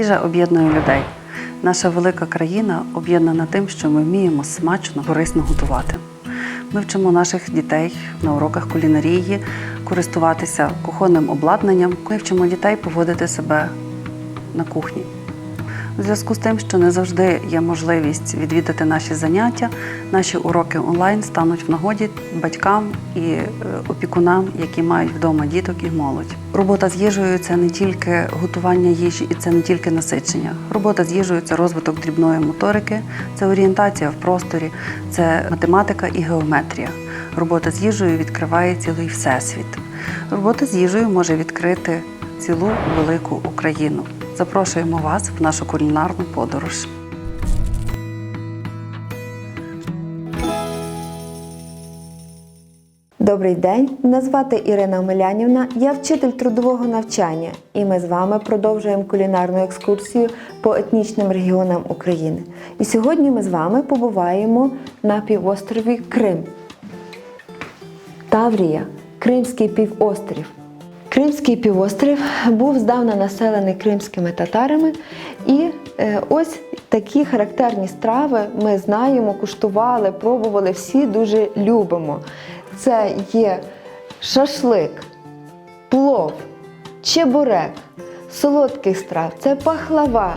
Їжа об'єднує людей. Наша велика країна об'єднана тим, що ми вміємо смачно, корисно готувати. Ми вчимо наших дітей на уроках кулінарії користуватися кухонним обладнанням. Ми вчимо дітей поводити себе на кухні. У зв'язку з тим, що не завжди є можливість відвідати наші заняття, наші уроки онлайн стануть в нагоді батькам і е, опікунам, які мають вдома діток і молодь. Робота з їжею це не тільки готування їжі і це не тільки насичення. Робота з їжею це розвиток дрібної моторики, це орієнтація в просторі, це математика і геометрія. Робота з їжею відкриває цілий всесвіт. Робота з їжею може відкрити цілу велику Україну. Запрошуємо вас в нашу кулінарну подорож. Добрий день, мене звати Ірина Омелянівна, я вчитель трудового навчання, і ми з вами продовжуємо кулінарну екскурсію по етнічним регіонам України. І сьогодні ми з вами побуваємо на півострові Крим. Таврія Кримський півострів. Кримський півострів був здавна населений кримськими татарами, і е, ось такі характерні страви ми знаємо, куштували, пробували, всі дуже любимо. Це є шашлик, плов, чебурек, солодких страв, це пахлава.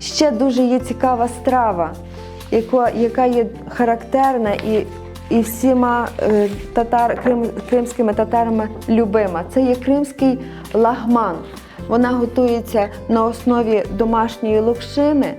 Ще дуже є цікава страва, яка є характерна і, і всіма е, татар, крим, кримськими татарами любима. Це є кримський лагман. Вона готується на основі домашньої локшини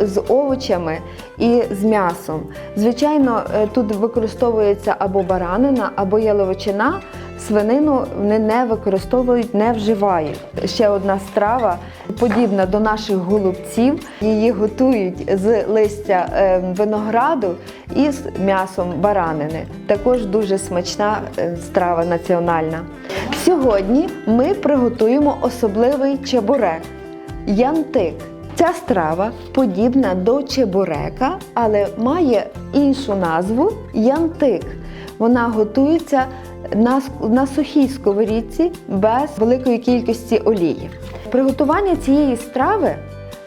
з овочами і з м'ясом. Звичайно, е, тут використовується або баранина, або яловичина. Свинину вони не використовують, не вживають. Ще одна страва, подібна до наших голубців. Її готують з листя е, винограду і з м'ясом баранини. Також дуже смачна е, страва національна. Сьогодні ми приготуємо особливий чебурек янтик. Ця страва подібна до чебурека, але має іншу назву янтик. Вона готується на, на сухій сковорідці без великої кількості олії. Приготування цієї страви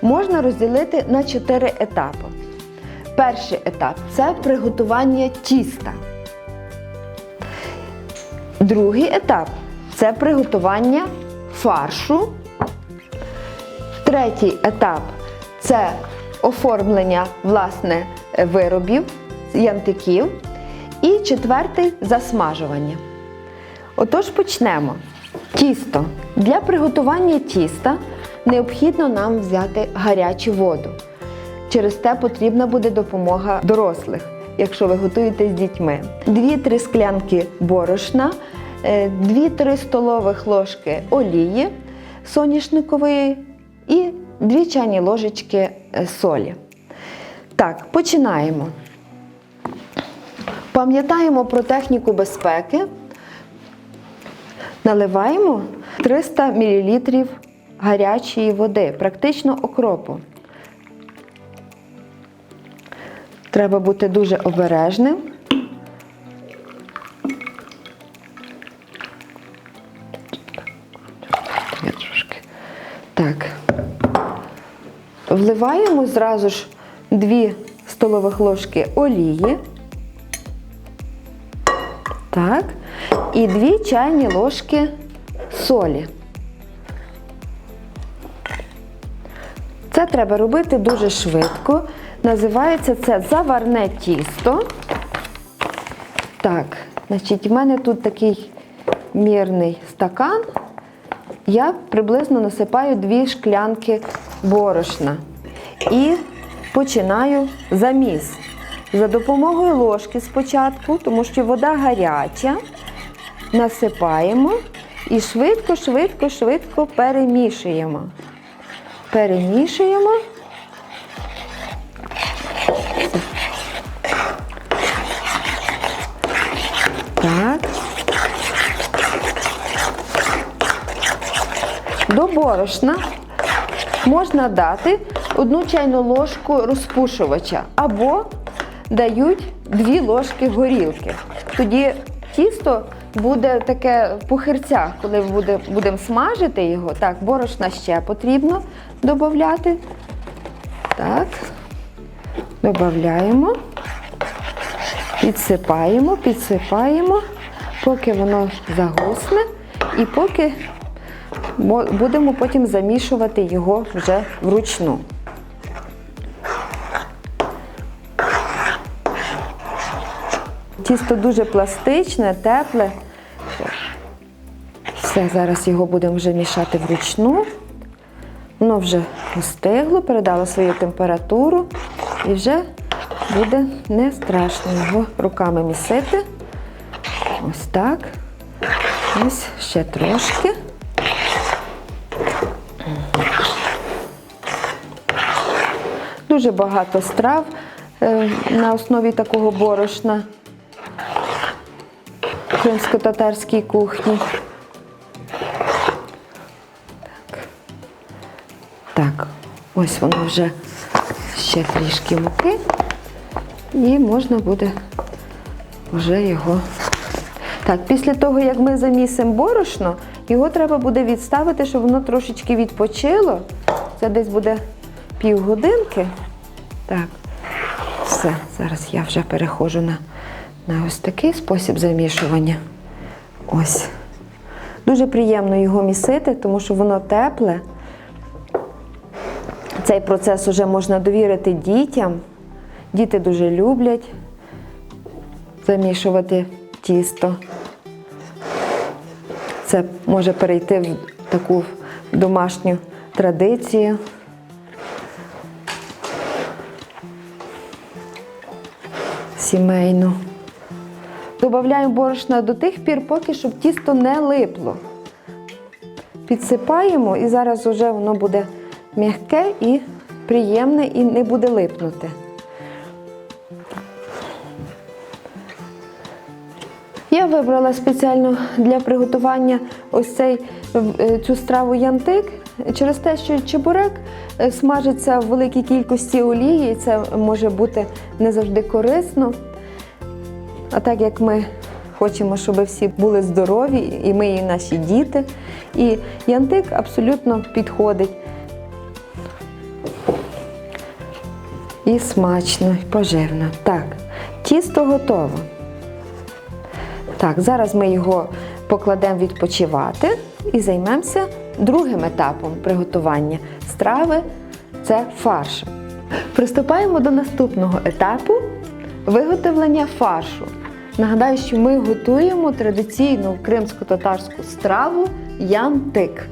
можна розділити на чотири етапи. Перший етап це приготування тіста. Другий етап це приготування фаршу. Третій етап це оформлення власне виробів, янтиків. І четвертий засмажування. Отож почнемо. Тісто. Для приготування тіста необхідно нам взяти гарячу воду. Через те потрібна буде допомога дорослих, якщо ви готуєте з дітьми. 2-3 склянки борошна, 2-3 столових ложки олії соняшникової і 2 чайні ложечки е, солі. Так, починаємо. Пам'ятаємо про техніку безпеки. Наливаємо 300 мл гарячої води, практично окропу. Треба бути дуже обережним. Так. Вливаємо зразу ж 2 столових ложки олії. Так. І 2 чайні ложки солі. Це треба робити дуже швидко. Називається це заварне тісто. Так, значить, в мене тут такий мірний стакан. Я приблизно насипаю дві шклянки борошна і починаю заміс. За допомогою ложки спочатку, тому що вода гаряча, насипаємо і швидко, швидко, швидко перемішуємо. Перемішуємо. Так. До борошна можна дати одну чайну ложку розпушувача або дають дві ложки горілки. Тоді тісто буде таке в пухирцях, коли буде, будемо смажити його. Так, борошна ще потрібно додати. Так, додаємо, підсипаємо, підсипаємо, поки воно загусне і поки будемо потім замішувати його вже вручну. Тісто дуже пластичне, тепле. Все, зараз його будемо вже мішати вручну. Воно вже остигло, передало свою температуру і вже буде не страшно його руками місити. Ось так. Ось ще трошки. Дуже багато страв е, на основі такого борошна кримсько-татарській кухні. Так. так, ось воно вже ще трішки муки, і можна буде вже його. Так, після того, як ми замісимо борошно, його треба буде відставити, щоб воно трошечки відпочило. Це десь буде півгодинки. Так, все, зараз я вже переходжу на, на ось такий спосіб замішування. Ось. Дуже приємно його місити, тому що воно тепле. Цей процес вже можна довірити дітям. Діти дуже люблять замішувати тісто. Це може перейти в таку домашню традицію. Сімейну. Додаємо борошна до тих пір, поки щоб тісто не липло. Підсипаємо і зараз вже воно буде м'яке і приємне і не буде липнути. Я вибрала спеціально для приготування ось цей, е, цю страву янтик через те, що чебурек е, смажиться в великій кількості олії, і це може бути не завжди корисно. А так як ми хочемо, щоб всі були здорові, і ми, і наші діти, і янтик абсолютно підходить. І смачно, і поживно. Так, тісто готово. Так, зараз ми його покладемо відпочивати і займемося другим етапом приготування страви це фарш. Приступаємо до наступного етапу виготовлення фаршу. Нагадаю, що ми готуємо традиційну кримсько-татарську страву янтик.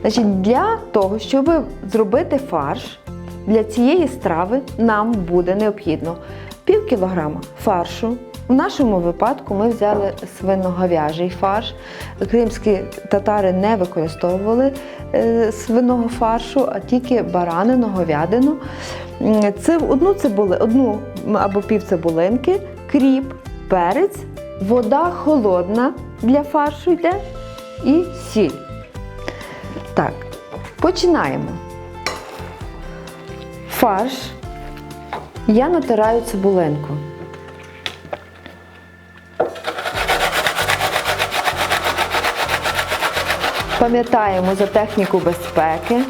Значить, для того, щоб зробити фарш, для цієї страви нам буде необхідно пів кілограма фаршу. В нашому випадку ми взяли свиноговяжий фарш. Кримські татари не використовували е, свиного фаршу, а тільки баранину, говядину. Це одну цибули, одну або пів цибулинки, кріп, перець, вода холодна для фаршу йде і сіль. Так, починаємо. Фарш. Я натираю цибулинку. Пам'ятаємо за техніку безпеки,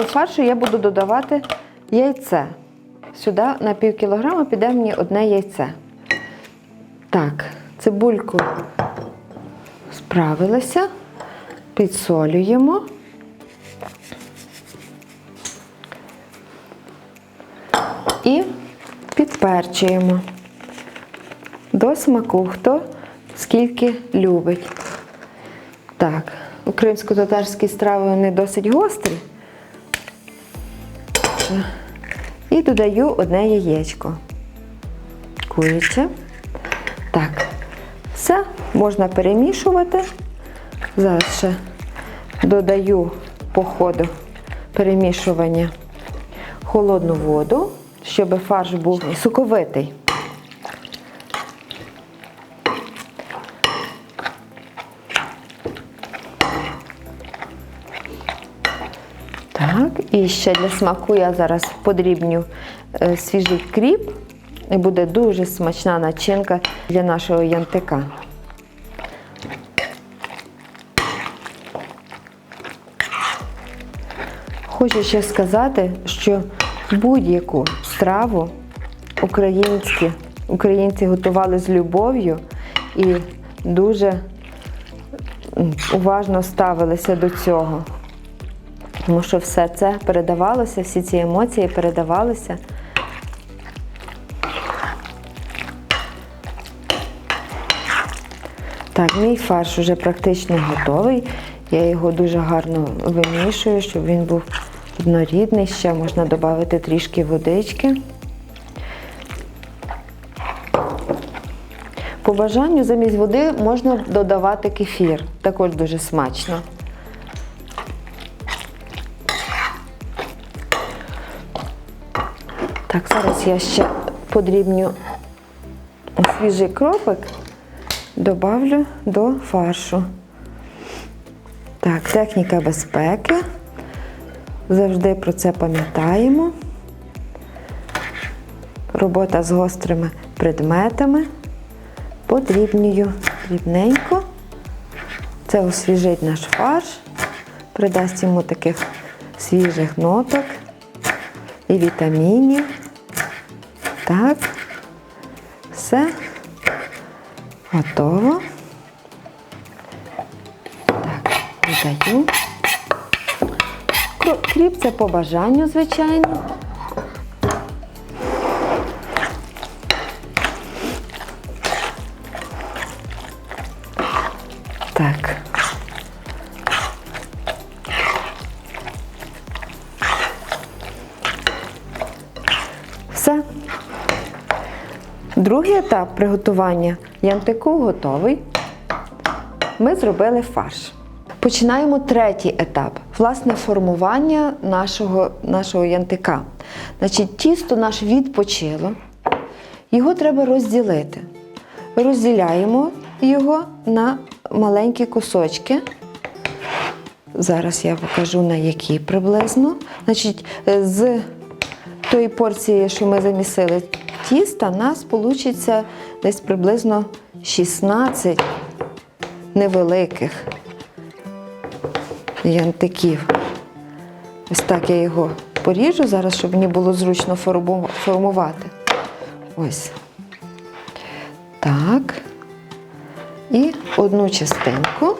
До фаршу я буду додавати яйце. Сюди на пів кілограма піде мені одне яйце. Так, цибульку справилася, підсолюємо. І підперчуємо до смаку, хто скільки любить. Так, у кримсько-татарській страви вони досить гострі. І додаю одне яєчко. Куряче. Так, все, можна перемішувати. Зараз ще додаю по ходу перемішування холодну воду, щоб фарш був соковитий. І ще для смаку я зараз подрібню е, свіжий кріп. І буде дуже смачна начинка для нашого янтика. Хочу ще сказати, що будь-яку страву українські, українці готували з любов'ю і дуже уважно ставилися до цього. Тому що все це передавалося, всі ці емоції передавалися. Так, мій фарш вже практично готовий. Я його дуже гарно вимішую, щоб він був однорідний. Ще можна додати трішки водички. По бажанню замість води можна додавати кефір. Також дуже смачно. Так, зараз я ще подрібню свіжий кропик, добавлю до фаршу. Так, техніка безпеки. Завжди про це пам'ятаємо. Робота з гострими предметами. Подрібнюю дрібненько. Це освіжить наш фарш, придасть йому таких свіжих ноток і вітамінів. Так, все готово. Так, додаю. Кріп це по бажанню, звичайно. Етап приготування янтику готовий. Ми зробили фарш. Починаємо третій етап власне формування нашого, нашого янтика. Значить, тісто наше відпочило, його треба розділити. Розділяємо його на маленькі кусочки. Зараз я покажу на які приблизно. Значить, з тої порції, що ми замісили тіста, нас вийде десь приблизно 16 невеликих янтиків. Ось так я його поріжу зараз, щоб мені було зручно формувати. Ось. Так. І одну частинку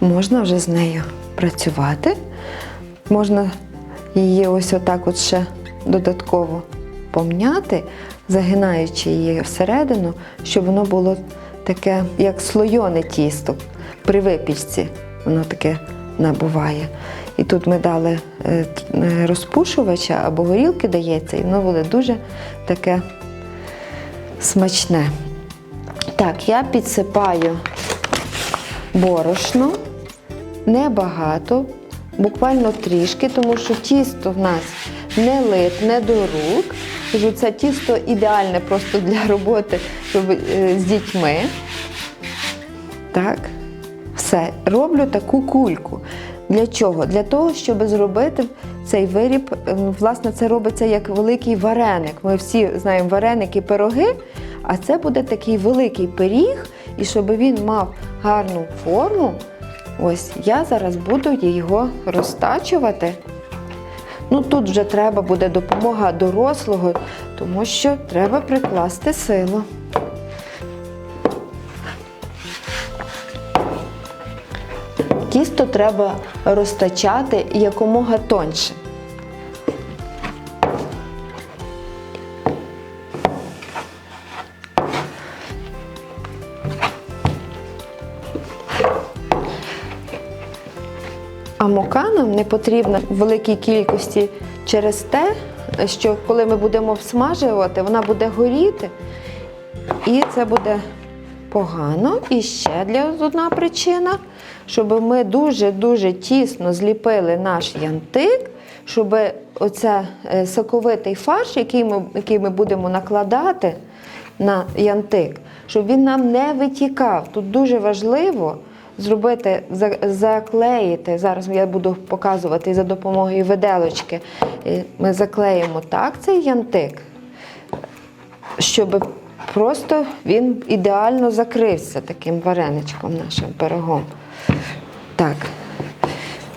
можна вже з нею працювати. Можна її ось отак от ще додатково помняти, загинаючи її всередину, щоб воно було таке, як слойоне тісто. При випічці воно таке набуває. І тут ми дали е, е, розпушувача або горілки дається, і воно буде дуже таке смачне. Так, я підсипаю борошно, небагато, буквально трішки, тому що тісто в нас не липне до рук. Кажу, це тісто ідеальне просто для роботи щоб, е, з дітьми. Так, все. Роблю таку кульку. Для чого? Для того, щоб зробити цей виріб. е, Власне, це робиться як великий вареник. Ми всі знаємо вареники, пироги, а це буде такий великий пиріг, і щоб він мав гарну форму. Ось я зараз буду його розтачувати. Ну тут вже треба буде допомога дорослого, тому що треба прикласти силу. Тісто треба розтачати якомога тоньше. А мука нам не потрібна в великій кількості через те, що коли ми будемо всмажувати, вона буде горіти, і це буде погано. І ще для одна причина, щоб ми дуже-дуже тісно зліпили наш янтик, щоб оце е, соковитий фарш, який ми, який ми будемо накладати на янтик, щоб він нам не витікав. Тут дуже важливо зробити, заклеїти. Зараз я буду показувати за допомогою виделочки. Е, Ми заклеїмо так цей янтик, щоб просто він ідеально закрився таким вареничком нашим пирогом. Так,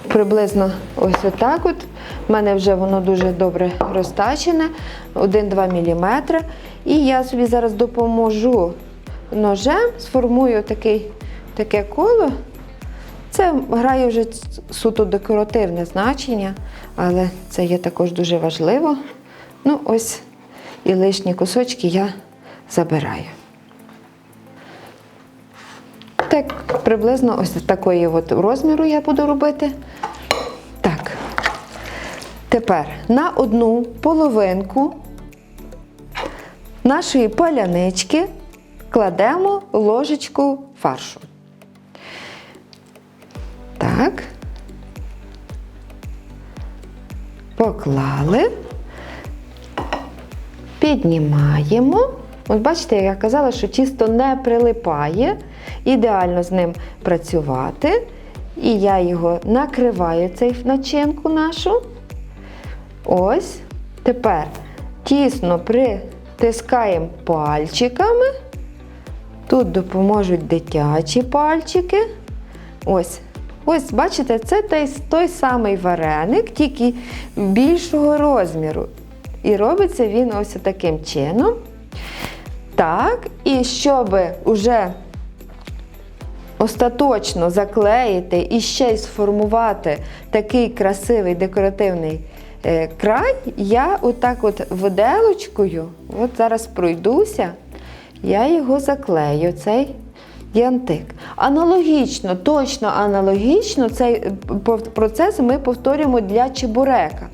приблизно ось отак от. У мене вже воно дуже добре розтачене, 1-2 мм. І я собі зараз допоможу ножем, сформую такий, таке коло. Це грає вже суто декоративне значення, але це є також дуже важливо. Ну, ось і лишні кусочки я забираю. Так, приблизно ось такої от розміру я буду робити. Так. Тепер на одну половинку нашої палянички кладемо ложечку фаршу. Так. Поклали. Піднімаємо. От бачите, я казала, що тісто не прилипає. Ідеально з ним працювати. І я його накриваю, цей начинку нашу. Ось. Тепер тісно притискаємо пальчиками. Тут допоможуть дитячі пальчики. Ось. Ось, бачите, це той, той самий вареник, тільки більшого розміру. І робиться він ось таким чином. Так, і щоб уже остаточно заклеїти і ще й сформувати такий красивий декоративний е, край, я отак от виделочкою, от зараз пройдуся, я його заклею, цей янтик. Аналогічно, точно аналогічно цей е, процес ми повторюємо для чебурека.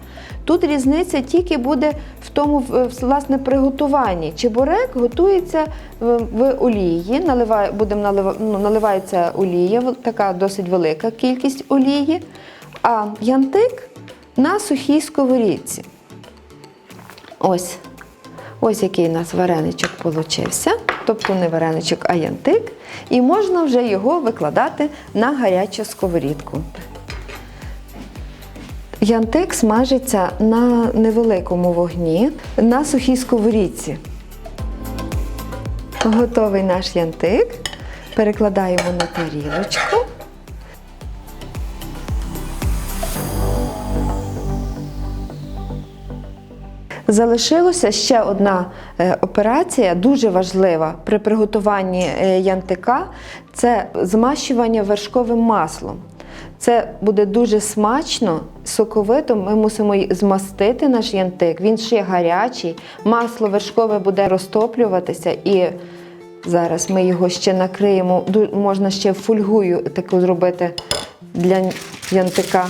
Тут різниця тільки буде в тому власне приготуванні. Чебурек готується в, в олії, наливає, будемо налива, ну, наливається олія, така досить велика кількість олії, а янтик на сухій сковорідці. Ось. Ось який у нас вареничок получився, тобто не вареничок, а янтик. І можна вже його викладати на гарячу сковорідку. Янтик смажиться на невеликому вогні на сухій сковорідці. Готовий наш янтик. Перекладаємо на тарілочку. Залишилося ще одна е, операція, дуже важлива при приготуванні е, янтика це змащування вершковим маслом. Це буде дуже смачно, соковито. Ми мусимо змастити наш янтик. Він ще гарячий, масло вершкове буде розтоплюватися і зараз ми його ще накриємо. Можна ще фольгую таку зробити для янтика.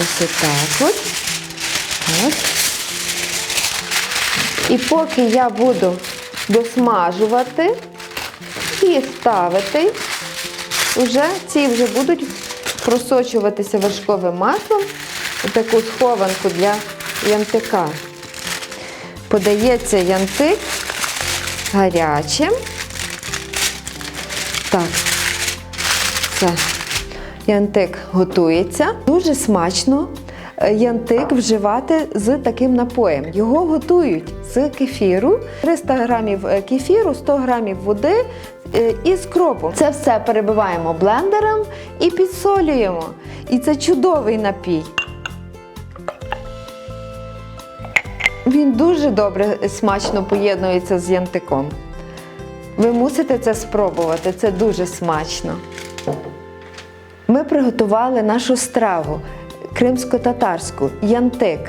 Ось отак от. от. І поки я буду досмажувати і ставити, вже ці вже будуть просочуватися вершковим маслом у таку схованку для янтика. Подається янтик гарячим. Так, це янтик готується. Дуже смачно е, янтик вживати з таким напоєм. Його готують з кефіру, 300 грамів е, кефіру, 100 грамів води е, і з кропом. Це все перебиваємо блендером і підсолюємо. І це чудовий напій. Він дуже добре смачно поєднується з янтиком. Ви мусите це спробувати, це дуже смачно. Ми приготували нашу страву кримсько-татарську янтик.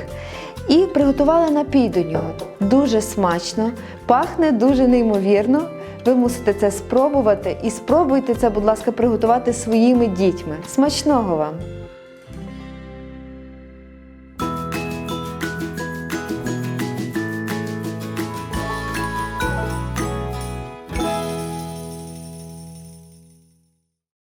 І приготували напій до нього. Дуже смачно, пахне дуже неймовірно. Ви мусите це спробувати і спробуйте це, будь ласка, приготувати своїми дітьми. Смачного вам!